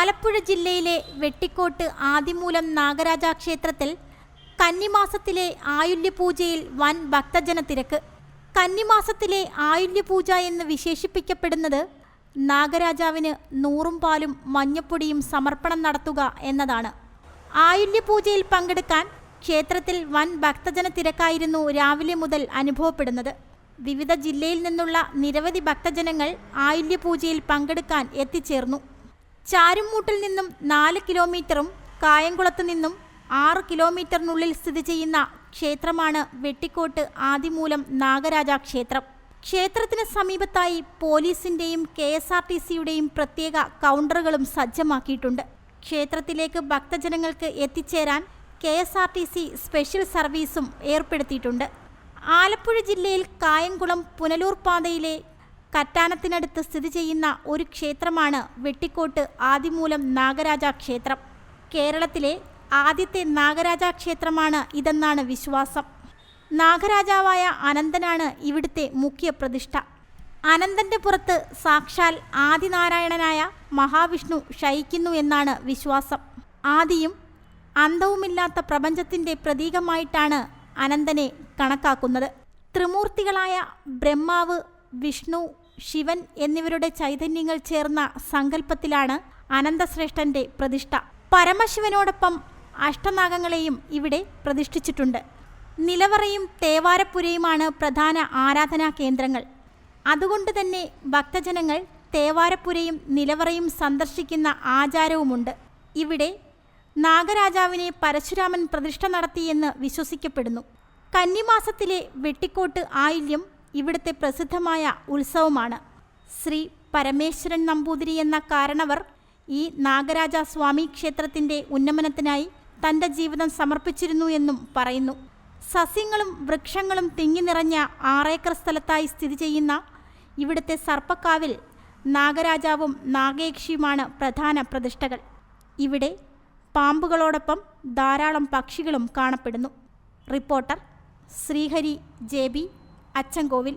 ആലപ്പുഴ ജില്ലയിലെ വെട്ടിക്കോട്ട് ആദിമൂലം നാഗരാജ ക്ഷേത്രത്തിൽ കന്നിമാസത്തിലെ ആയുല്യപൂജയിൽ വൻ ഭക്തജന തിരക്ക് കന്നിമാസത്തിലെ ആയുല്യപൂജ എന്ന് വിശേഷിപ്പിക്കപ്പെടുന്നത് നാഗരാജാവിന് നൂറും പാലും മഞ്ഞപ്പൊടിയും സമർപ്പണം നടത്തുക എന്നതാണ്. ആയുല്യപൂജയിൽ പങ്കെടുക്കാൻ ക്ഷേത്രത്തിൽ വൻ ഭക്തജന തിരക്കായിരുന്നു രാവിലെ മുതൽ അനുഭവപ്പെടുന്നത്. വിവിധ ജില്ലയിൽ നിന്നുള്ള നിരവധി ഭക്തജനങ്ങൾ ആയുല്യപൂജയിൽ പങ്കെടുക്കാൻ എത്തിച്ചേർന്നു. ചാരുമൂട്ടിൽ നിന്നും നാല് കിലോമീറ്ററും കായംകുളത്ത് നിന്നും ആറ് കിലോമീറ്ററിനുള്ളിൽ സ്ഥിതി ചെയ്യുന്ന ക്ഷേത്രമാണ് വെട്ടിക്കോട്ട് ആദിമൂലം നാഗരാജ ക്ഷേത്രം. ക്ഷേത്രത്തിന് സമീപത്തായി പോലീസിന്റെയും കെ എസ് ആർ ടി സിയുടെയും പ്രത്യേക കൗണ്ടറുകളും സജ്ജമാക്കിയിട്ടുണ്ട്. ക്ഷേത്രത്തിലേക്ക് ഭക്തജനങ്ങൾക്ക് എത്തിച്ചേരാൻ K S R T C special സർവീസും ഏർപ്പെടുത്തിയിട്ടുണ്ട്. ആലപ്പുഴ ജില്ലയിൽ കായംകുളം പുനലൂർ പാതയിലെ കറ്റാനത്തിനടുത്ത് സ്ഥിതി ചെയ്യുന്ന ഒരു ക്ഷേത്രമാണ് വെട്ടിക്കോട്ട് ആദിമൂലം നാഗരാജ ക്ഷേത്രം. കേരളത്തിലെ ആദ്യത്തെ നാഗരാജ ക്ഷേത്രമാണ് ഇതെന്നാണ് വിശ്വാസം. നാഗരാജാവായ അനന്തനാണ് ഇവിടുത്തെ മുഖ്യ പ്രതിഷ്ഠ. അനന്തന്റെ പുറത്ത് സാക്ഷാൽ ആദിനാരായണനായ മഹാവിഷ്ണു ശയിക്കുന്നു എന്നാണ് വിശ്വാസം. ആദിയും അന്തവുമില്ലാത്ത പ്രപഞ്ചത്തിന്റെ പ്രതീകമായിട്ടാണ് അനന്തനെ കണക്കാക്കുന്നത്. ത്രിമൂർത്തികളായ ബ്രഹ്മാവ് വിഷ്ണു ശിവൻ എന്നിവരുടെ ചൈതന്യങ്ങൾ ചേർന്ന സങ്കല്പത്തിലാണ് അനന്തശ്രേഷ്ഠന്റെ പ്രതിഷ്ഠ. പരമശിവനോടൊപ്പം അഷ്ടനാഗങ്ങളെയും ഇവിടെ പ്രതിഷ്ഠിച്ചിട്ടുണ്ട്. നിലവറയും തേവാരപ്പുരയുമാണ് പ്രധാന ആരാധനാ കേന്ദ്രങ്ങൾ. അതുകൊണ്ട് തന്നെ ഭക്തജനങ്ങൾ തേവാരപ്പുരയും നിലവറയും സന്ദർശിക്കുന്ന ആചാരവുമുണ്ട്. ഇവിടെ നാഗരാജാവിനെ പരശുരാമൻ പ്രതിഷ്ഠ നടത്തിയെന്ന് വിശ്വസിക്കപ്പെടുന്നു. കന്നിമാസത്തിലെ വെട്ടിക്കോട്ട് ആയില്യം ഇവിടുത്തെ പ്രസിദ്ധമായ ഉത്സവമാണ്. ശ്രീ പരമേശ്വരൻ നമ്പൂതിരി എന്ന കാരണവർ ഈ നാഗരാജ സ്വാമി ക്ഷേത്രത്തിന്റെ ഉന്നമനത്തിനായി തന്റെ ജീവിതം സമർപ്പിച്ചിരുന്നു എന്നും പറയുന്നു. സസ്യങ്ങളും വൃക്ഷങ്ങളും തിങ്ങി നിറഞ്ഞ ആറേക്കർ സ്ഥലത്തായി സ്ഥിതി ചെയ്യുന്ന ഇവിടുത്തെ സർപ്പക്കാവിൽ നാഗരാജാവും നാഗയക്ഷിയുമാണ് പ്രധാന പ്രതിഷ്ഠകൾ. ഇവിടെ പാമ്പുകളോടൊപ്പം ധാരാളം പക്ഷികളും കാണപ്പെടുന്നു. Reporter Sreehari J Achankovil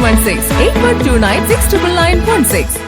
716 8129 69916.